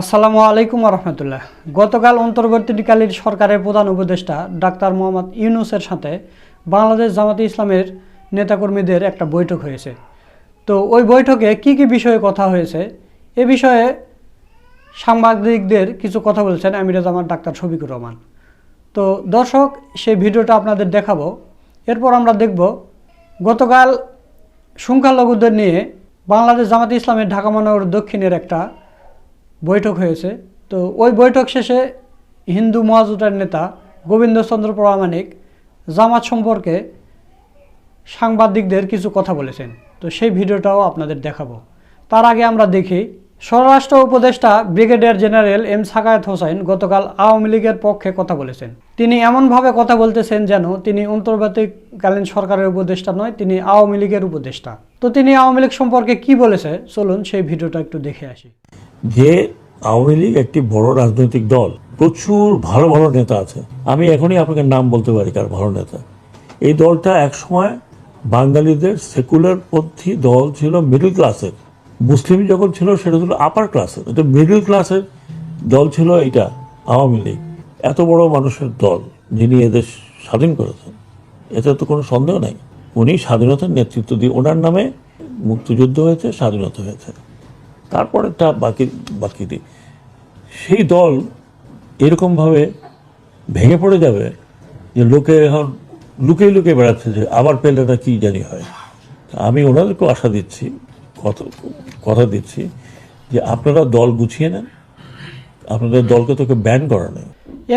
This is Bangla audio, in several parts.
আসসালামু আলাইকুম রহমতুল্লাহ গতকাল অন্তর্বর্তীকালীন সরকারের প্রধান উপদেষ্টা ডাক্তার মোহাম্মদ ইউনুসের সাথে বাংলাদেশ জামাতে ইসলামের নেতাকর্মীদের একটা বৈঠক হয়েছে। তো ওই বৈঠকে কি কি বিষয়ে কথা হয়েছে, এ বিষয়ে সাংবাদিকদের কিছু কথা বলছেন আমিরা জামাত ডাক্তার শফিকুর রহমান। তো দর্শক, সেই ভিডিওটা আপনাদের দেখাবো। এরপর আমরা দেখব, গতকাল সংখ্যালঘুদের নিয়ে বাংলাদেশ জামাতে ইসলামের ঢাকা মহানগর দক্ষিণের একটা বৈঠক হয়েছে। তো ওই বৈঠক শেষে হিন্দু মহাজোটের নেতা গোবিন্দচন্দ্র প্রামাণিক জামাত সম্পর্কে সাংবাদিকদের কিছু কথা বলেছেন। তো সেই ভিডিওটাও আপনাদের দেখাবো। তার আগে আমরা দেখি স্বরাষ্ট্র উপদেষ্টা brigadier general M Sakhawat Hossain গতকাল আওয়ামী লীগের পক্ষে কথা বলেছেন। তিনি এমনভাবে কথা বলতেছেন যেন তিনি অন্তর্বর্তীকালীন সরকারের উপদেষ্টা নয়, তিনি আওয়ামী লীগের উপদেষ্টা। তো তিনি আওয়ামী লীগ সম্পর্কে কি বলেছে? চলুন সেই ভিডিওটা একটু দেখে আসি। যে আওয়ামী লীগ একটি বড় রাজনৈতিক দল, প্রচুর ভালো ভালো নেতা আছে। আমি এখনই আপনাকে নাম বলতে পারি কার ভালো নেতা। এই দলটা একসময় বাঙালিদের সেকুলার পন্থী দল ছিল, মিডল ক্লাসের। মুসলিম যখন ছিল, সেটা ছিল আপার ক্লাসের এটা মিডল ক্লাসের দল ছিল এটা আওয়ামী লীগ। এত বড় মানুষের দল যিনি এদেশ স্বাধীন করেছেন, এতে তো কোনো সন্দেহ নাই। উনি স্বাধীনতার নেতৃত্ব দিয়ে, ওনার নামে মুক্তিযুদ্ধ হয়েছে, স্বাধীনতা হয়েছে। তারপরেরটা বাকি বাকি দিই সেই দল এরকমভাবে ভেঙে পড়ে যাবে যে লোকে এখন লুকিয়ে লুকিয়ে বেড়াচ্ছে যে আবার পেলেটা কি জানি হয়। আমি ওনাদেরকেও আশা দিচ্ছি কথা কথা দিচ্ছি যে আপনারা দল গুছিয়ে নেন। আপনাদের দলকে তোকে ব্যান করা নেই।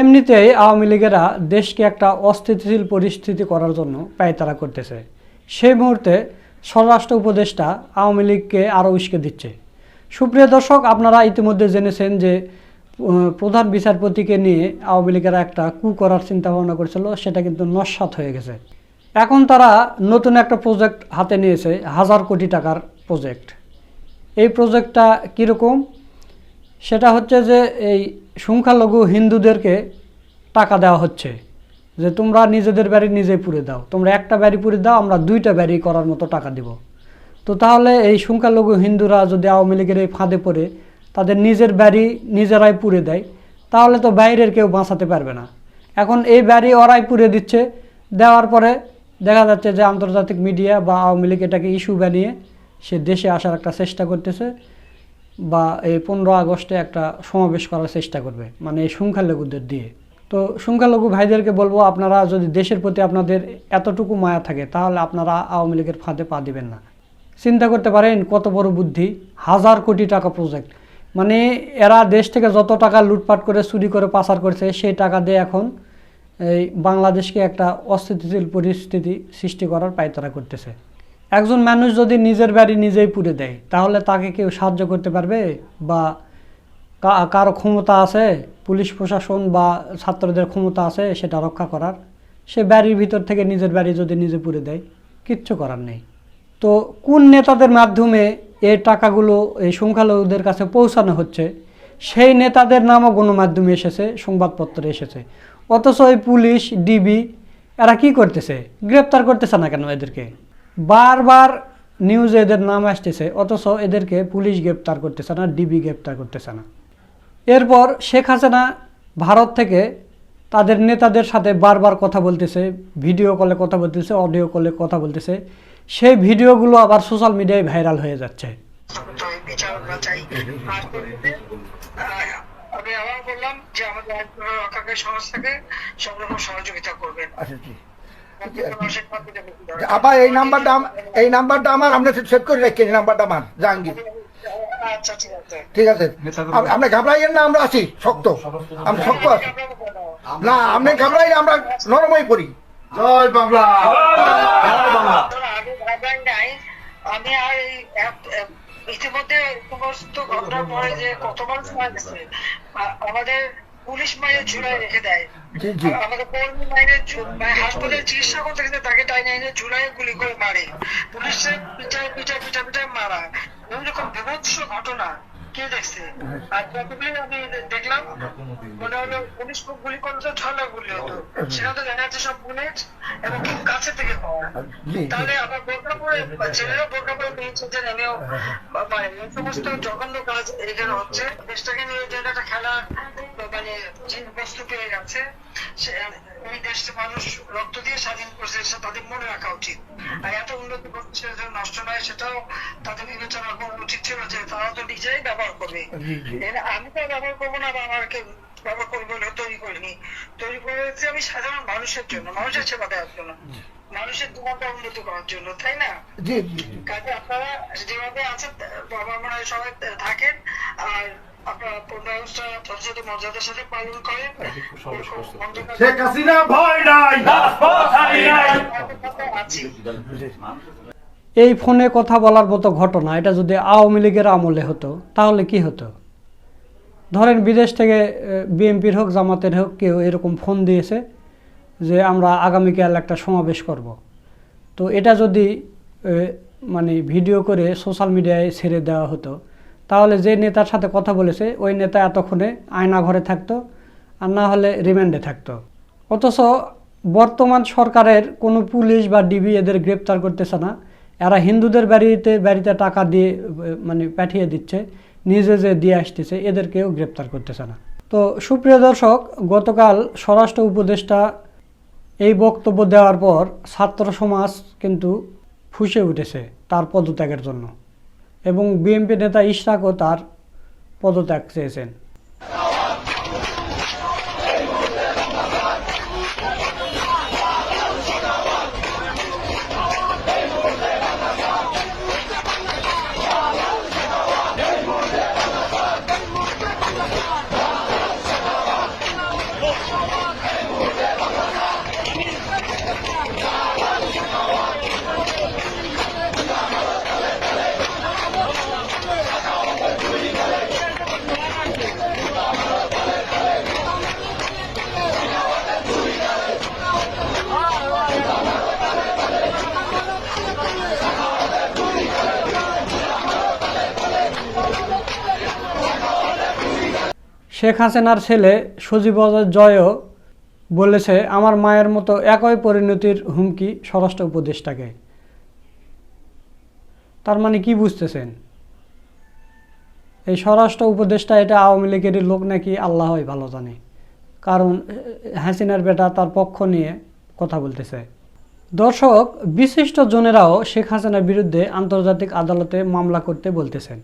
এমনিতেই আওয়ামী লীগেরা দেশকে একটা অস্থিতিশীল পরিস্থিতি করার জন্য পায়তারা করতেছে। সেই মুহূর্তে স্বরাষ্ট্র উপদেষ্টা আওয়ামী লীগকে আরও উস্কে দিচ্ছে। সুপ্রিয় দর্শক, আপনারা ইতিমধ্যে জেনেছেন যে প্রধান বিচারপতিকে নিয়ে আওয়ামী লীগেরা একটা কু করার চিন্তা ভাবনা করেছিল, সেটা কিন্তু নস্বাত হয়ে গেছে। এখন তারা নতুন একটা প্রজেক্ট হাতে নিয়েছে, হাজার কোটি টাকার প্রজেক্ট এই প্রজেক্টটা কীরকম? সেটা হচ্ছে যে এই সংখ্যালঘু হিন্দুদেরকে টাকা দেওয়া হচ্ছে। যে তোমরা নিজেদের বাড়ি নিজেই পুড়ে দাও। তোমরা একটা বাড়ি পুড়ে দাও, আমরা দুইটা বাড়ি করার মতো টাকা দিব। তো তাহলে এই সংখ্যালঘু হিন্দুরা যদি আওয়ামী লীগের এই ফাঁদে পড়ে, তাদের নিজের বাড়ি নিজেরাই পুড়ে দেয়, তাহলে তো বাইরের কেউ বাঁচাতে পারবে না। এখন এই বাড়ি ওরাই পুড়ে দিচ্ছে। দেওয়ার পরে দেখা যাচ্ছে যে আন্তর্জাতিক মিডিয়া বা আওয়ামী লীগ এটাকে ইস্যু বানিয়ে সে দেশে আসার একটা চেষ্টা করতেছে বা এই পনেরো আগস্টে একটা সমাবেশ করার চেষ্টা করবে মানে এই সংখ্যালঘুদের দিয়ে। তো সংখ্যালঘু ভাইদেরকে বলব, আপনারা যদি দেশের প্রতি আপনাদের এতটুকু মায়া থাকে, তাহলে আপনারা আওয়ামী লীগের ফাঁদে পা দিবেন না। চিন্তা করতে পারেন কত বড় বুদ্ধি, হাজার কোটি টাকা প্রজেক্ট মানে এরা দেশ থেকে যত টাকা লুটপাট করে, চুরি করে, পাচার করছে, সেই টাকা দিয়ে এখন এই বাংলাদেশকে একটা অস্থিতিশীল পরিস্থিতি সৃষ্টি করার পায়তারা করতেছে। একজন মানুষ যদি নিজের বাড়ি নিজেই পুড়ে দেয়, তাহলে তাকে কেউ সাহায্য করতে পারবে? বা কারও ক্ষমতা আছে, পুলিশ প্রশাসন বা ছাত্রদের ক্ষমতা আছে সেটা রক্ষা করার? সে বাড়ির ভিতর থেকে নিজের বাড়ি যদি নিজে পুড়ে দেয়, কিচ্ছু করার নেই। তো কোন নেতাদের মাধ্যমে এই টাকাগুলো এই সংখ্যালঘুদের কাছে পৌঁছানো হচ্ছে? সেই নেতাদের নামও গণমাধ্যমে এসেছে, সংবাদপত্রে এসেছে। অথচ এই পুলিশ, ডিবি, এরা কি করতেছে? গ্রেপ্তার করতেছে না কেন এদেরকে? বারবার নিউজে এদের নাম আসতেছে অথচ এদেরকে পুলিশ গ্রেপ্তার করতেছে না ডিবি গ্রেপ্তার করতেছে না। এরপর শেখ হাসিনা ভারত থেকে তাদের নেতাদের সাথে বারবার কথা বলতেছে ভিডিও কলে কথা বলতেছে অডিও কলে কথা বলতেছে। সেই ভিডিওগুলো আবার সোশ্যাল মিডিয়ায় ভাইরাল হয়ে যাচ্ছে। তো এই বিচার আমরা চাই আর আহ, আমি আবার বললাম যে আমাদের সংস্থাকে সব রকম সহযোগিতা করবেন। আবার এই নাম্বারটা এই নাম্বারটা আমার আমরা সেভ করে রাখি এই নাম্বারটা আমার জাহাঙ্গীর। আচ্ছা ঠিক আছে। ঠিক আছে। আপ- আপনি ঘাবড়াইয়েন না আমরা আছি শক্ত। আমি শক্ত আছি। না আপনি ঘাবড়াই আমরা নরম হয়ে পড়ি। জয় বাংলা। আমি আর এই ইতিমধ্যে সমস্ত ঘটনার পরে যে কত মানুষ মারা গেছে আমাদের পুলিশ মাইনে ঝুলাই রেখে দেয়। জি জি। আমাদের কর্মী মাইনের মানে হাসপাতালে চিকিৎসা করতে গেছে তাকে টাইনে এনে ঝুলাই গুলি করে মারে। পুলিশের পিঠা পিঠা পিঠা পিঠা মারা। এরকম বিভৎস ঘটনা। কে দেখছে? আর যতগুলি আমি দেখলাম? মনে হলো পুলিশ গুলি করলে তো ছয় লাখ গুলি হতো। সেখানে তো দেখা যাচ্ছে সব বুলেট এবং খুব কাছে থেকে পাওয়া। তাহলে আবার বোরকা পরে ছেলেরাও বোরকা পরে পেয়েছে যে নেমেও মানে এই সমস্ত জঘন্য কাজ এখানে হচ্ছে। দেশটাকে নিয়ে যে একটা খেলা মানে বস্তু পেয়ে গেছে সে এই দেশে মানুষ রক্ত দিয়ে স্বাধীন করছে সেটা তাদের মনে রাখা উচিত। আর এত উন্নতি করছে নষ্ট নয় সেটাও তাদের বিবেচনা করা উচিত ছিল যে তারা তো নিজেই ব্যবহার করবে। আমি তো ব্যবহার করব না বা আমাকে ব্যবহার করব বলে তৈরি করিনি। তৈরি করেছি আমি সাধারণ মানুষের জন্য মানুষের সেবা দেওয়ার জন্য মানুষের জীবনটা উন্নত করার জন্য তাই না। কাজে আপনারা যেভাবে আছেন বাবা মনে হয় সবাই থাকেন আর শেখ হাসিনা ভয় নাই। এই ফোনে কথা বলার মতো ঘটনা এটা যদি আওয়ামী লীগের আমলে হতো তাহলে কি হতো? ধরেন বিদেশ থেকে বিএনপির হোক জামাতের হোক কেউ এরকম ফোন দিয়েছে যে আমরা আগামীকাল একটা সমাবেশ করব। তো এটা যদি মানে ভিডিও করে সোশ্যাল মিডিয়ায় ছেড়ে দেওয়া হতো তাহলে যে নেতার সাথে কথা বলেছে, ওই নেতা এতক্ষণে আয়না ঘরে থাকতো আর না হলে রিমান্ডে থাকতো। অথচ বর্তমান সরকারের কোনো পুলিশ বা ডিবি এদের গ্রেপ্তার করতেছে না। এরা হিন্দুদের বাড়িতে বাড়িতে টাকা দিয়ে মানে পাঠিয়ে দিচ্ছে, নিজে যে দিয়ে আসতেছে, এদেরকেও গ্রেপ্তার করতেছে না। তো সুপ্রিয় দর্শক, গতকাল স্বরাষ্ট্র উপদেষ্টা এই বক্তব্য দেওয়ার পর ছাত্র সমাজ কিন্তু ফুসে উঠেছে তার পদত্যাগের জন্য। এবং বিএনপি নেতা ইশরাকও তার পদত্যাগ চেয়েছেন। শেখ হাসিনার ছেলে সজীব জয়ও বলেছে, আমার মায়ের মতো একই পরিণতির হুমকি স্বরাষ্ট্র উপদেষ্টাকে। তার মানে কি বুঝতেছেন? এই স্বরাষ্ট্র উপদেষ্টা এটা আওয়ামী লীগেরই লোক নাকি আল্লাহই ভালো জানে। কারণ হাসিনার বেটা তার পক্ষ নিয়ে কথা বলতেছে। দর্শক, বিশিষ্ট জনেরাও শেখ হাসিনার বিরুদ্ধে আন্তর্জাতিক আদালতে মামলা করতে বলতেছেন।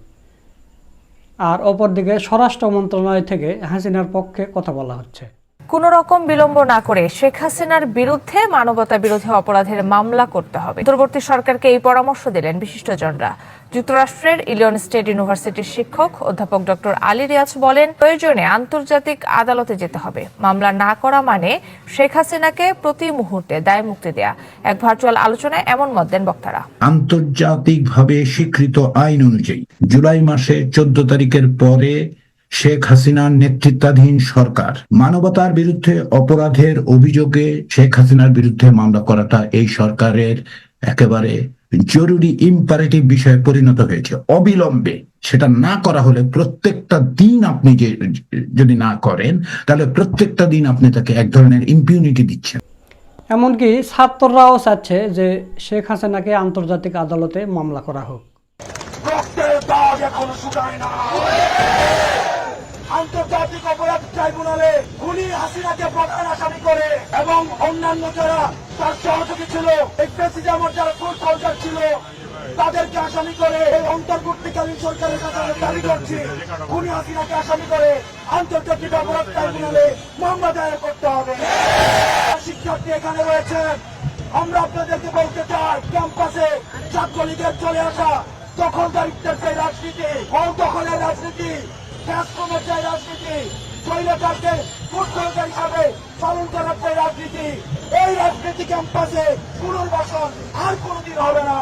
আর অপরদিকে স্বরাষ্ট্র মন্ত্রণালয় থেকে হাসিনার পক্ষে কথা বলা হচ্ছে। কোনো রকম বিলম্ব না করে শেখ হাসিনার বিরুদ্ধে মানবতা বিরোধী অপরাধের মামলা করতে হবে। দূরবর্তী সরকারকে এই পরামর্শ দিলেন বিশিষ্টজনরা। যুক্তরাষ্ট্রের ইলিয়ন স্টেট ইউনিভার্সিটির শিক্ষক অধ্যাপক ডক্টর আলী রিয়াজ বলেন, প্রয়োজনে আন্তর্জাতিক আদালতে যেতে হবে। মামলা না করা মানে শেখ হাসিনাকে প্রতি মুহূর্তে দায় মুক্তি দেয়া। এক ভার্চুয়াল আলোচনায় এমন মত দেন বক্তারা। আন্তর্জাতিকভাবে স্বীকৃত আইন অনুযায়ী, জুলাই মাসে চোদ্দ তারিখের পরে শেখ হাসিনার নেতৃত্বাধীন সরকার মানবতার বিরুদ্ধে অপরাধের অভিযোগে শেখ হাসিনার বিরুদ্ধে মামলা করাটা এই সরকারের একেবারে জরুরি ইম্পারেটিভ বিষয়ে পরিণত হয়েছে। অবিলম্বে সেটা না করা হলে প্রত্যেকটা দিন আপনি যে যদি না করেন তাহলে প্রত্যেকটা দিন আপনি তাকে এক ধরনের ইম্পিউনিটি দিচ্ছেন। এমনকি ছাত্ররাও চাচ্ছে যে শেখ হাসিনাকে আন্তর্জাতিক আদালতে মামলা করা হোক রক্তের দাগ এখনও শুকায় না আন্তর্জাতিক অপরাধ ট্রাইব্যুনালে খুনি হাসিনাকে প্রধান আসামি করে এবং অন্যান্য যারা তার সহযোগী ছিল যারা ফুল সরকার ছিল, তাদেরকে আসামি করে অন্তর্বর্তীকালীন সরকারের কাছে দাবি করছি, খুনি হাসিনাকে আসামি করে আন্তর্জাতিক অপরাধ ট্রাইব্যুনালে মামলা দায়ের করতে হবে। শিক্ষার্থী এখানে রয়েছেন আমরা আপনাদেরকে বলতে চাই, ক্যাম্পাসে ছাত্রলীগের চলে আসা দখলদারিত্বের যে রাজনীতি ফল দখলের রাজনীতি ট্রান্সফর্মের যে রাজনীতি, স্বৈরাচারকে ফুটবলটা হিসাবে পালন করার যে রাজনীতি, এই রাজনীতি ক্যাম্পাসে পুনর্বাসন আর কোনোদিন হবে না।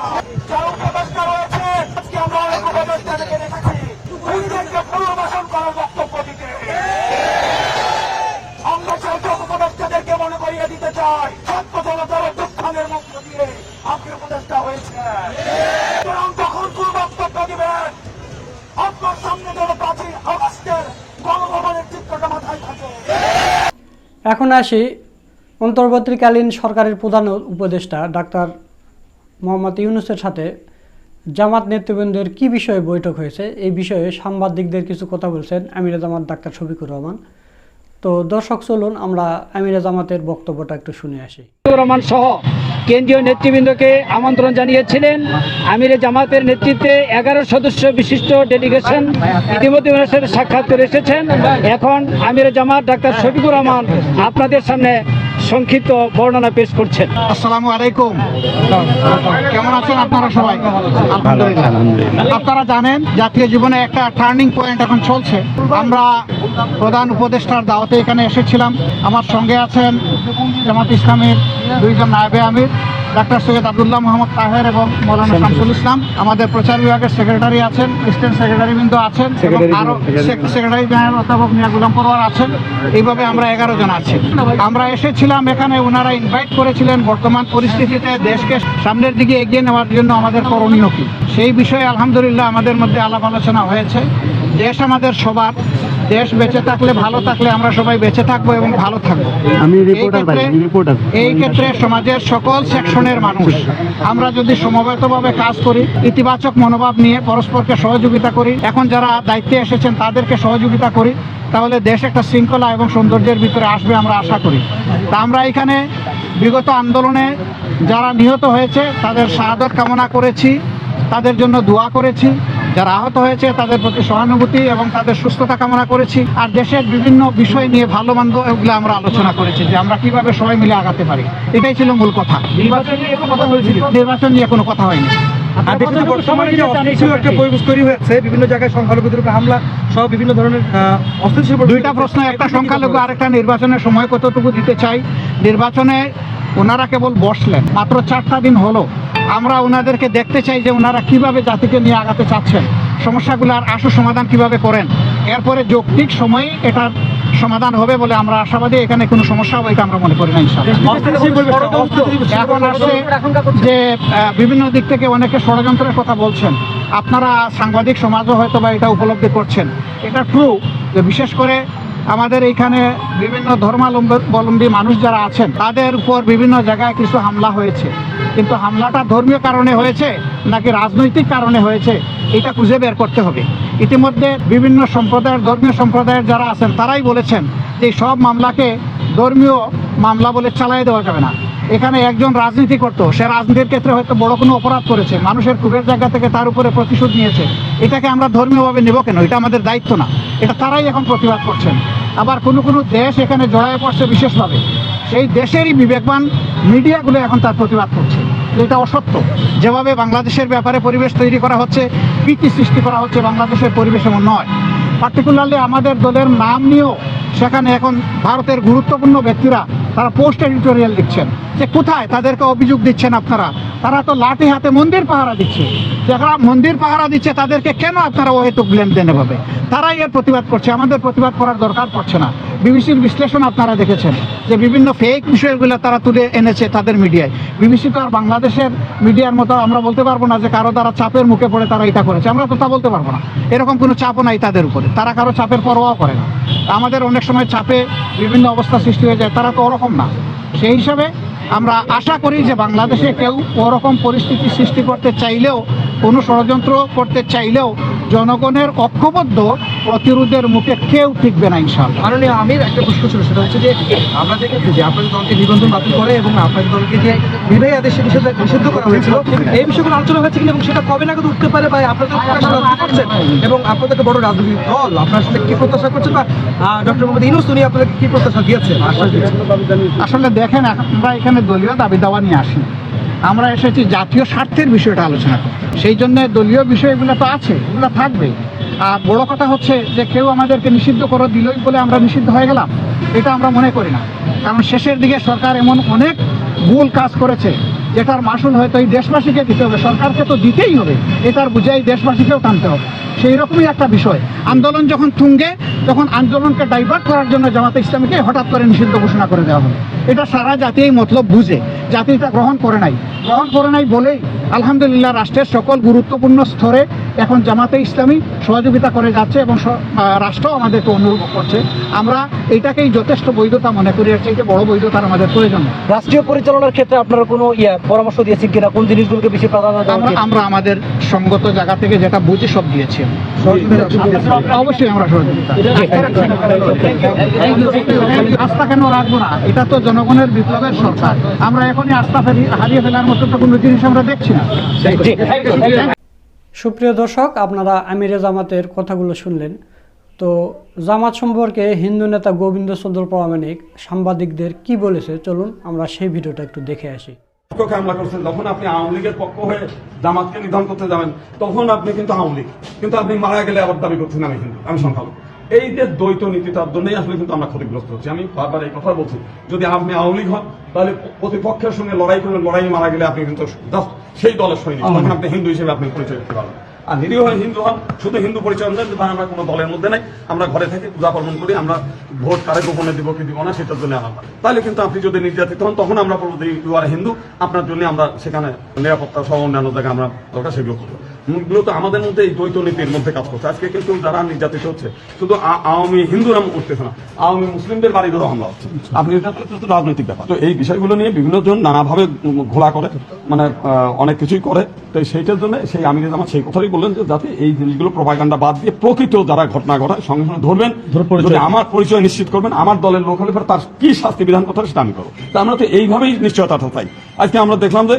যারা উপদেষ্টা রয়েছে, আজকে আমরা অনেক উপদেষ্টাদেরকে দেখেছি খুনিদেরকে পুনর্বাসন করার বক্তব্য দিতে। আমরা সেই সব উপদেষ্টাদেরকে মনে করিয়ে দিতে চাই, ছাত্র জনতার দুঃখানের মধ্য দিয়ে। আপনি উপদেষ্টা হয়েছে তখন কোন এখন আসি অন্তর্বর্তীকালীন সরকারের প্রধান উপদেষ্টা ডাক্তার মোহাম্মদ ইউনুসের সাথে। জামাত নেতৃবৃন্দের কি বিষয়ে বৈঠক হয়েছে? এই বিষয়ে সাংবাদিকদের কিছু কথা বলছেন আমিরা জামাত ডাক্তার শফিকুর রহমান। তো দর্শক চলুন, আমরা আমিরা জামাতের বক্তব্যটা একটু শুনে আসি। রহমান সহ কেন্দ্রীয় নেতৃবৃন্দকে আমন্ত্রণ জানিয়েছিলেন। আমিরে জামাতের নেতৃত্বে এগারো সদস্য বিশিষ্ট ডেলিগেশন ইতিমধ্যে ওনার সাথে সাক্ষাৎ করে এসেছেন। এখন আমিরে জামাত ডাক্তার শফিকুর রহমান আপনাদের সামনে সংক্ষিপ্ত বর্ণনা পেশ করছেন। আসসালামু আলাইকুম। কেমন আছেন আপনারা সবাই? আলহামদুলিল্লাহ। আপনারা জানেন জাতীয় জীবনে একটা টার্নিং পয়েন্ট এখন চলছে। আমরা প্রধান উপদেষ্টার দাওয়াতে এখানে এসেছিলাম। আমার সঙ্গে আছেন জামাত ইসলামের দুইজন নায়বে আমির। ডাক্তার সৈয়দ আব্দুল্লাহ মোহাম্মদ তাহের এবং মৌলানা শামসুল ইসলাম আমাদের প্রচার বিভাগের সেক্রেটারি আছেন স্টেট সেক্রেটারি বৃন্দ আছেন এবং আরও সেক্রেটারি জেনারেল অধ্যাপক মিয়া গুলাম পরোয়ার আছেন। এইভাবে আমরা এগারো জন আছি। আমরা এসেছিলাম এখানে ওনারা ইনভাইট করেছিলেন বর্তমান পরিস্থিতিতে দেশকে সামনের দিকে এগিয়ে নেওয়ার জন্য আমাদের করণীয় কি? সেই বিষয়ে আলহামদুলিল্লাহ আমাদের মধ্যে আলাপ আলোচনা হয়েছে। দেশ আমাদের সবার। দেশ বেঁচে থাকলে ভালো থাকলে আমরা সবাই বেঁচে থাকব এবং ভালো থাকব। আমি এই ক্ষেত্রে সমাজের সকল সেকশনের মানুষ আমরা যদি সমবেতভাবে কাজ করি ইতিবাচক মনোভাব নিয়ে পরস্পরকে সহযোগিতা করি এখন যারা দায়িত্বে এসেছেন তাদেরকে সহযোগিতা করি তাহলে দেশ একটা শৃঙ্খলা এবং সৌন্দর্যের ভিতরে আসবে আমরা আশা করি। তা আমরা এখানে বিগত আন্দোলনে যারা নিহত হয়েছে তাদের শাহাদত কামনা করেছি তাদের জন্য দোয়া করেছি। যারা আহত হয়েছে তাদের প্রতি সহানুভূতি এবং তাদের সুস্থতা কামনা করেছি। আর দেশের বিভিন্ন বিষয় নিয়ে ভালো মন্দ এগুলো আমরা আলোচনা করেছি যে আমরা কীভাবে সবাই মিলে আগাতে পারি। এটাই ছিল মূল কথা। নির্বাচন নিয়ে একটু কথা হয়েছিল? নির্বাচন নিয়ে কোনো কথা হয়নি। আর বর্তমানে যে অস্থিতিশীল একটা পরিবেশ তৈরি হয়েছে বিভিন্ন জায়গায় সংখ্যালঘুদের উপর হামলা সহ বিভিন্ন ধরনের অস্থিতিশীল দুইটা প্রশ্ন একটা সংখ্যালঘু আরেকটা নির্বাচনের সময় কতটুকু দিতে চাই? নির্বাচনে ওনারা কেবল বসলেন। মাত্র চারটা দিন হলো। আমরা ওনাদেরকে দেখতে চাই যে ওনারা কীভাবে জাতিকে নিয়ে আগাতে চাচ্ছেন। সমস্যাগুলোর আশু সমাধান কীভাবে করেন? এরপরে যৌক্তিক সময়ে এটার সমাধান হবে বলে আমরা আশাবাদী এখানে কোনো সমস্যা হবে এটা আমরা মনে করি না এখন আসছে যে বিভিন্ন দিক থেকে অনেকে ষড়যন্ত্রের কথা বলছেন। আপনারা সাংবাদিক সমাজও হয়তো বা এটা উপলব্ধি করছেন। এটা ট্রু যে বিশেষ করে আমাদের এইখানে বিভিন্ন ধর্মাবলম্বী মানুষ যারা আছেন তাদের উপর বিভিন্ন জায়গায় কিছু হামলা হয়েছে। কিন্তু হামলাটা ধর্মীয় কারণে হয়েছে নাকি রাজনৈতিক কারণে হয়েছে, এটা খুঁজে বের করতে হবে। ইতিমধ্যে বিভিন্ন সম্প্রদায়ের, ধর্মীয় সম্প্রদায়ের যারা আছেন, তারাই বলেছেন যে সব মামলাকে ধর্মীয় মামলা বলে চালাই দেওয়া যাবে না। এখানে একজন রাজনীতি করতো, সে রাজনীতির ক্ষেত্রে হয়তো বড় কোনো অপরাধ করেছে, মানুষের ক্ষোভের জায়গা থেকে তার উপরে প্রতিশোধ নিয়েছে। এটাকে আমরা ধর্মীয়ভাবে নেব কেন? এটা আমাদের দায়িত্ব না। এটা তারাই এখন প্রতিবাদ করছেন। আবার কোনো কোনো দেশ এখানে জড়ায় পড়ছে বিশেষভাবে। সেই দেশেরই বিবেকবান মিডিয়াগুলো এখন তার প্রতিবাদ করছে। এটা অসত্য। যেভাবে বাংলাদেশের ব্যাপারে পরিবেশ তৈরি করা হচ্ছে, প্রীতি সৃষ্টি করা হচ্ছে বাংলাদেশের পরিবেশ এমন নয়। পার্টিকুলারলি আমাদের দলের নাম নিয়েও সেখানে এখন ভারতের গুরুত্বপূর্ণ ব্যক্তিরা তারা পোস্ট এডিটোরিয়াল লিখছেন। যে কোথায় তাদেরকে অভিযোগ দিচ্ছেন আপনারা? তারা তো লাঠি হাতে মন্দির পাহারা দিচ্ছে। যারা মন্দির পাহারা দিচ্ছে, তাদেরকে কেন আপনারা অহেতুক লেনদেন এভাবে? তারাই এর প্রতিবাদ করছে, আমাদের প্রতিবাদ করার দরকার পড়ছে না। বিবিসির বিশ্লেষণ আপনারা দেখেছেন, যে বিভিন্ন ফেক বিষয়গুলো তারা তুলে এনেছে তাদের মিডিয়ায় বিবিসি তো আর বাংলাদেশের মিডিয়ার মতো আমরা বলতে পারব না যে কারও দ্বারা চাপের মুখে পড়ে তারা এটা করেছে। আমরা তো তা বলতে পারব না। এরকম কোনো চাপও নাই তাদের উপরে। তারা কারও চাপের পরোয়াও করে না। আমাদের অনেক সময় চাপে বিভিন্ন অবস্থা সৃষ্টি হয়ে যায়, তারা তো ওরকম না। সেই হিসাবে আমরা আশা করি যে বাংলাদেশে কেউ ওরকম পরিস্থিতি সৃষ্টি করতে চাইলেও, কোনো ষড়যন্ত্র করতে চাইলেও জনগণের ঐক্যবদ্ধ প্রতিরোধের মুখে কেউ টিকবে না ইনশাল্লাহ মাননীয় আমির একটা প্রশ্ন ছিল সেটা হচ্ছে যে আমরা দেখেছি যে আপনাদের দলকে নিবন্ধন বাতিল করে এবং আপনাদের দলকে যে বিবাহী আদেশে নিষিদ্ধ করা হয়েছিল এই বিষয়গুলো আলোচনা হয়েছে কিনা এবং সেটা কবে নাগাদ উঠতে পারে বা আপনাদের রাখতে এবং আপনাদেরকে বড় রাজনৈতিক দল আপনার সাথে কি প্রত্যাশা করছেন বা ডক্টর মোহাম্মদ ইনুস উনি আপনাদেরকে কি প্রত্যাশা দিয়েছেন? আসলে দেখেন আমরা এখানে দলীয় দাবি দাওয়া নিয়ে আসি আমরা এসেছি জাতীয় স্বার্থের বিষয়টা আলোচনা করতে। সেই জন্য দলীয় বিষয়গুলো তো আছে, এগুলো থাকবে। আর বড় কথা হচ্ছে যে কেউ আমাদেরকে নিষিদ্ধ করে দিলই বলে আমরা নিষিদ্ধ হয়ে গেলাম, এটা আমরা মনে করি না। কারণ শেষের দিকে সরকার এমন অনেক ভুল কাজ করেছে, যেটার মাসুল হয়তো এই দেশবাসীকে দিতে হবে। সরকারকে তো দিতেই হবে এটার বুঝাই দেশবাসীকেও টানতে হবে। সেই রকমই একটা বিষয়। আন্দোলন যখন তুঙ্গে তখন আন্দোলনকে ডাইভার্ট করার জন্য জামাতে ইসলামীকে হঠাৎ করে নিষিদ্ধ ঘোষণা করে দেওয়া হলো। এটা সারা জাতি এই মতলব বুঝে জাতি এটা গ্রহণ করে নাই। গ্রহণ করে নাই বলেই আলহামদুলিল্লাহ রাষ্ট্রের সকল গুরুত্বপূর্ণ স্তরে এখন জামাতে ইসলামী সহযোগিতা করে যাচ্ছে এবং রাষ্ট্র আমাদেরকে অনুভব করছে। আমরা এটাকেই যথেষ্ট বৈধতা মনে করি এর চাইতে বড় বৈধতার আমাদের প্রয়োজন রাষ্ট্রীয় পরিচালনার ক্ষেত্রে আপনারা কোনো ইয়া পরামর্শ দিয়েছেন কিনা? কোন জিনিসগুলোকে বেশি প্রাধান্য আমরা আমরা আমাদের সঙ্গত জায়গা থেকে যেটা বুঝে সব দিয়েছি অবশ্যই আমরা আস্থা কেন রাখব না? এটা তো জনগণের বিপ্লবের সরকার। আমরা এখনই আস্থা হারিয়ে ফেলার মতো তো কোনো জিনিস আমরা দেখছি না। সুপ্রিয় দর্শক আপনারা আমিরে জামাতের কথাগুলো শুনলেন। তো জামাত সম্পর্কে হিন্দু নেতা গোবিন্দ চন্দ্র প্রামাণিক সাংবাদিকদের কি বলেছে? চলুন আমরা সেই ভিডিওটা একটু দেখে আসি। পক্ষকে হামলা করছেন যখন আপনি আওয়ামী লীগের পক্ষ হয়ে জামাতকে নিধন করতে যাবেন তখন আপনি কিন্তু আওয়ামী লীগ। কিন্তু আপনি মারা গেলে আবার দাবি করছেন আমি কিন্তু আমি সংখ্যালঘু। এই যে দ্বৈত নীতিটার জন্যই আসলে কিন্তু আমরা ক্ষতিগ্রস্ত হচ্ছি। আমি বারবার এই কথা বলছি যদি আপনি আওয়ামী লীগ হন তাহলে প্রতিপক্ষের সঙ্গে লড়াই করবেন লড়াই মারা গেলে আপনি কিন্তু সেই দলের সৈনিক আপনি হিন্দু হিসেবে আপনি পরিচয় দিতে পারবেন। আর নিরীহ হিন্দু হন শুধু হিন্দু পরিচয় বা আমরা কোনো দলের মধ্যে নাই। আমরা ঘরে থেকে, পূজা পার্বণ করি, আমরা ভোট কারে গোপনে দিব, কি দিব না, সেটার জন্য আলাদা তাহলে কিন্তু আপনি যদি নির্যাতিত হন, তখন আমরা বলব ইউ আর হিন্দু আপনার জন্য আমরা সেখানে নিরাপত্তা সহ অন্যান্য জায়গায় আমরা দরকার, সেগুলো করব। মূলত আমাদের মধ্যে এই দ্বৈত নীতির মধ্যে কাজ করছে। আজকে কিন্তু যারা নির্যাতিত হচ্ছে শুধু আওয়ামী হিন্দুরা উঠতেছে না আওয়ামী মুসলিমদের বাড়ি ধরে হামলা হচ্ছে। আপনি এটা রাজনৈতিক ব্যাপার। তো এই বিষয়গুলো নিয়ে বিভিন্ন জন নানাভাবে ঘোলা করে মানে অনেক কিছুই করে। তো সেইটার জন্য সেই আমির জামাত সেই কথাই বললেন যে যাতে এই জিনিসগুলো প্রোপাগান্ডা বাদ দিয়ে প্রকৃত যারা ঘটনা ঘটায় সঙ্গে সঙ্গে ধরবেন যদি আমার পরিচয় নিশ্চিত করবেন আমার দলের লোক হলে তার কি শাস্তি বিধান হবে সেটা আমি করব। তা আমরা তো এইভাবেই নিশ্চয়তাটা চাই আজকে আমরা দেখলাম যে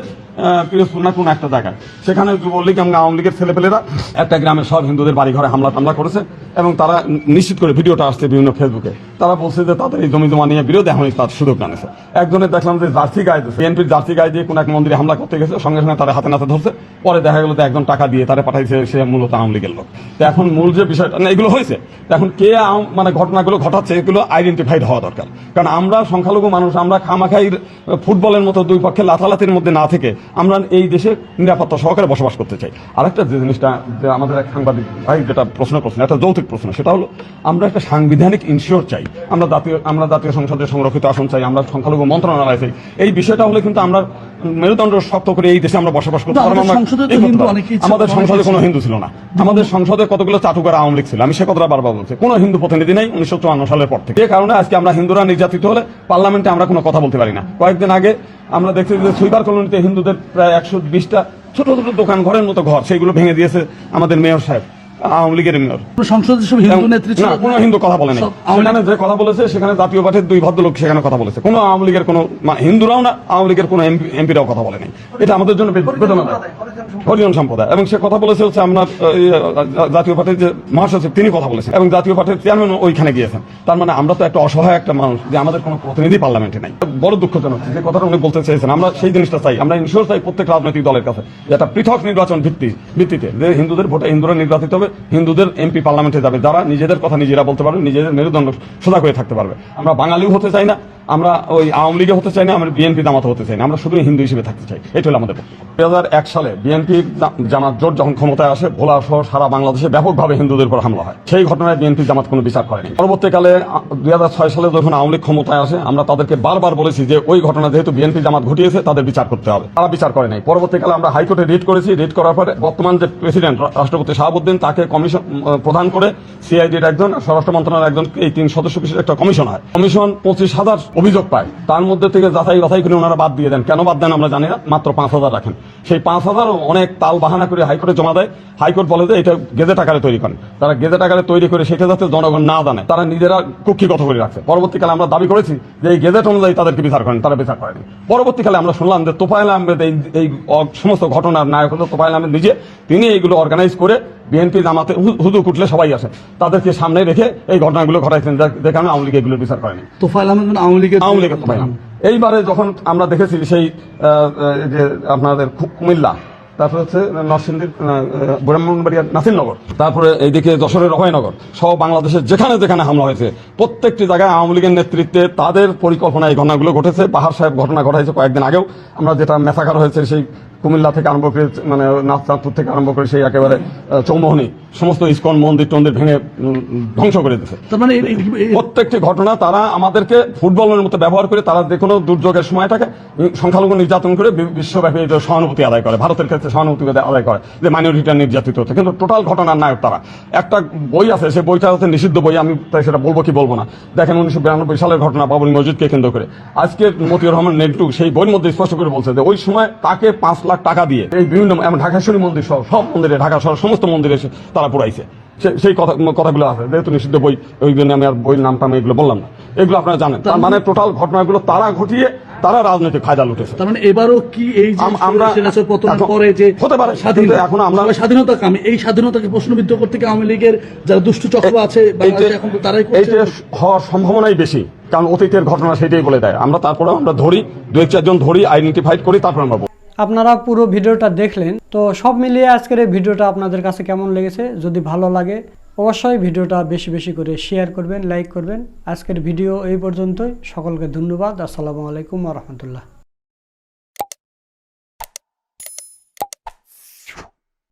পিরোজপুর না কোন একটা জায়গায়। সেখানে যুবলীগ এবং আওয়ামী লীগের ছেলেপেলেরা একটা গ্রামের সব হিন্দুদের বাড়ি ঘরে হামলা টামলা করেছে এবং তারা নিশ্চিত করে ভিডিওটা আসছে বিভিন্ন ফেসবুকে। তারা বলছে যে তাদের এই জমি জমা নিয়ে বিরোধী এখনই তার সুযোগ জানিয়েছে একজনের দেখলাম যে জার্সি গায়ে বিএনপির জার্সি গায়ে দিয়ে কোন এক মন্দিরে হামলা করতে গেছে, সঙ্গে সঙ্গে তারা হাতে নাতে ধরছে। পরে দেখা গেল যে একজন টাকা দিয়ে তারা পাঠাইছে, সে মূলত আওয়ামী লীগের লোক। এখন মূল যে বিষয়টা, না, এগুলো হয়েছে। এখন কে মানে ঘটনাগুলো ঘটাচ্ছে, এগুলো আইডেন্টিফাইড হওয়া দরকার। কারণ আমরা সংখ্যালঘু মানুষ, আমরা খামাখাই ফুটবলের মতো দুই পক্ষে লাথালাতির মধ্যে না থেকে আমরা এই দেশে নিরাপত্তা সহকারে বসবাস করতে চাই। আর একটা যে জিনিসটা যে আমাদের এক সাংবাদিক ভাই যেটা প্রশ্ন প্রশ্ন একটা যৌতিক প্রশ্ন, সেটা হলো আমরা একটা সাংবিধানিক ইনশিওর চাই। আমরা জাতীয় আমরা জাতীয় সংসদে সংরক্ষিত আসন চাই, আমরা সংখ্যালঘু মন্ত্রণালয় চাই। এই বিষয়টা হলে কিন্তু আমরা মেরুদণ্ড শক্ত করে এই দেশে আমরা বসবাস করতে। আমাদের সংসদে কোনো হিন্দু ছিল না। আমাদের সংসদে কতগুলো চাটুকার আওয়ামী লীগ ছিল? আমি সে কথাটা বারবার বলছি। কোনো হিন্দু প্রতিনিধি নেই উনিশশো চুয়ান্ন সালের পর থেকে। এই কারণে আজকে আমরা হিন্দুরা নির্যাতিত হলে পার্লামেন্টে আমরা কোনো কথা বলতে পারি না। কয়েকদিন আগে আমরা দেখছি যে সুইপার কলোনিতে হিন্দুদের প্রায় একশো বিশটা ছোট ছোট দোকান ঘরের মতো ঘর সেগুলো ভেঙে দিয়েছে আমাদের মেয়র সাহেব। আওয়ামী লীগের মেয়র। সংসদ সব হিন্দু নেত্রী না কোনো হিন্দু কথা বলেনি। সেখানে যে কথা বলেছে সেখানে জাতীয় পার্টির দুই ভদ্রলোক সেখানে কথা বলেছে। কোনো আওয়ামী লীগের কোনো হিন্দুরাও না আওয়ামী লীগের কোনো এমপিরাও কথা বলেনি। এটা আমাদের জন্য বে- বেদনাদায়ক হরিজন সম্প্রদায়। এবং সে কথা বলেছে হচ্ছে আহ, জাতীয় পার্টির যে মহাসচিব তিনি কথা বলেছেন। এবং জাতীয় পার্টির চেয়ারম্যান ওইখানে গিয়েছেন। তার মানে আমরা তো একটা অসহায় একটা মানুষ যে আমাদের কোনো প্রতিনিধি পার্লামেন্টে নাই। বড় দুঃখজনক যে কথাটা উনি বলতে চেয়েছেন। আমরা সেই জিনিসটা চাই। আমরা ইনশোর চাই প্রত্যেক রাজনৈতিক দলের কাছে যে একটা পৃথক নির্বাচন ভিত্তি ভিত্তিতে যে হিন্দুদের ভোটে হিন্দুরা নির্বাচিত হবে হিন্দুদের এমপি পার্লামেন্টে যাবে, যারা নিজেদের কথা নিজেরা বলতে পারবে, নিজেদের মেরুদণ্ড সোজা করে থাকতে পারবে। আমরা বাঙালিও হতে চাই না, আমরা ওই আওয়ামী লীগে হতে চাই না, আমরা বিএনপি জামাতে হতে চাই না, আমরা শুধু হিন্দু হিসেবে থাকতে চাই। এটা হলো আমাদের দুই হাজার এক সালে বিএনপি জামাত জোট যখন ক্ষমতায় আসে, ভোলা সহ সারা বাংলাদেশে ব্যাপকভাবে হিন্দুদের উপর হামলা হয়। সেই ঘটনায় বিএনপি জামাত কোনো বিচার করেনি। পরবর্তীকালে দুই হাজার ছয় সালে যখন আওয়ামী লীগ ক্ষমতায় আসে, আমরা তাদেরকে বারবার বলেছি যে ওই ঘটনা যেহেতু বিএনপি জামাত ঘটিয়েছে, তাদের বিচার করতে হবে। তারা বিচার করে নাই। পরবর্তীকালে আমরা হাইকোর্টে রিট করেছি। রিট করার পরে বর্তমান যে প্রেসিডেন্ট রাষ্ট্রপতি শাহাবুদ্দিন, তাকে কমিশন উম, প্রদান করে সিআইডির একজন স্বরাষ্ট্র মন্ত্রণালয়ের একজন এই তিন সদস্য বিশিষ্ট একটা কমিশন হয়। কমিশন পঁচিশ হাজার অভিযোগ পায়। তার মধ্যে থেকে যাচাই বাছাই করে ওনারা বাদ দিয়ে দেন। কেন বাদ দেন আমরা জানি না মাত্র পাঁচ হাজার রাখেন। সেই পাঁচ হাজার অনেক তাল বাহানা করে হাইকোর্টে জমা দেয়। হাইকোর্ট বলে যে এটা গেজেট আকারে তৈরি করেন। তারা গেজেট আকারে তৈরি করে সেটা যাতে জনগণ না জানে। তারা নিজেরা কুক্ষিগত করে রাখছে। পরবর্তীকালে আমরা দাবি করেছি যে এই গেজেট অনুযায়ী তাদেরকে বিচার করেন তারা বিচার করেনি। পরবর্তীকালে আমরা শুনলাম যে তোফায়েল আহমেদ এই সমস্ত ঘটনার নায়ক হলো তোফায়েল আহমেদ নিজে। তিনি এইগুলো অর্গানাইজ করে বিএনপি জামাতে হু- হুজুক উঠলে সবাই আসে। তাদেরকে সামনে রেখে এই ঘটনাগুলো ঘটাইছেন। যা- কারণে আওয়ামী লীগ এগুলোর বিচার করেনি। তোফাইল আহমেদ আওয়ামী লীগের আওয়ামী লীগের আহমেদ। এইবারে যখন আমরা দেখেছি সেই যে আপনাদের কুমিল্লা তারপরে হচ্ছে নরসিংদীর ব্রাহ্মণবাড়িয়ার নাসিরনগর তারপরে এইদিকে যশোরের অভয়নগর সহ বাংলাদেশের যেখানে যেখানে হামলা হয়েছে প্রত্যেকটি জায়গায় আওয়ামী লীগের নেতৃত্বে তাদের পরিকল্পনায় এই ঘটনাগুলো ঘটেছে। বাহার সাহেব ঘটনা ঘটাইছে কয়েকদিন আগেও। আমরা যেটা মেসাকার হয়েছে সেই কুমিল্লা থেকে আরম্ভ করে মানে নাথচাঁদপুর থেকে আরম্ভ করে সেই একেবারে চৌমোহনী সমস্ত ইস্কন মন্দির টন্দির ভেঙে ধ্বংস করে দিচ্ছে মানে প্রত্যেকটি ঘটনা তারা আমাদেরকে ফুটবলের মতো ব্যবহার করে তারা যে কোনো দুর্যোগের সময়টাকে সংখ্যালঘু নির্যাতন করে বিশ্বব্যাপী সহানুভূতি আদায় করে ভারতের ক্ষেত্রে সহানুভূতি আদায় করে যে মাইনরিটিটা নির্যাতিত হচ্ছে। কিন্তু টোটাল ঘটনার নায়ক তারা। একটা বই আছে সেই বইটা হচ্ছে নিষিদ্ধ বই আমি তাই সেটা বলব কি বলব না। দেখেন উনিশশো বিরানব্বই সালের ঘটনা বাবুল মসজিদকে কেন্দ্র করে। আজকে মতিউর রহমান নেন্টু সেই বইয়ের মধ্যে স্পষ্ট করে বলছে যে ওই সময় তাকে পাঁচ লাখ টাকা দিয়ে এই বিভিন্ন এমন ঢাকেশ্বরী মন্দির সহ সব মন্দিরে ঢাকা সহ সমস্ত মন্দিরে এসে তারা পুরাইছে। সেই কথা কথাগুলো আছে যেহেতু নিষিদ্ধ বই ওই জন্য আমি আর বইয়ের নামটা আমি এগুলো বললাম না। এগুলো আপনারা জানেন। তার মানে টোটাল ঘটনাগুলো তারা ঘটিয়ে তারা রাজনৈতিক ফায়দা লুটেছে। তার মানে এবারও কি এই যে আমরা পরে যে হতে পারে, স্বাধীন এখন আমরা- স্বাধীনতা কামী এই স্বাধীনতাকে প্রশ্নবিদ্ধ করতে কি আওয়ামী লীগের যারা দুষ্টু চক্র আছে এখন তারাই এইটা হওয়ার সম্ভাবনাই বেশি কারণ অতীতের ঘটনা সেটাই বলে দেয়। আমরা তারপরে আমরা ধরি দু এক চারজন ধরি আইডেন্টিফাইড করি তারপর আমরা। আপনারা পুরো ভিডিওটা দেখলেন, তো সব মিলিয়ে আজকের এই ভিডিওটা আপনাদের কাছে কেমন লেগেছে? যদি ভালো লাগে, অবশ্যই ভিডিওটা বেশি বেশি করে শেয়ার করবেন লাইক করবেন। আজকের ভিডিও এই পর্যন্তই। সকলকে ধন্যবাদ। আসসালামু আলাইকুম রহমতুল্লাহ।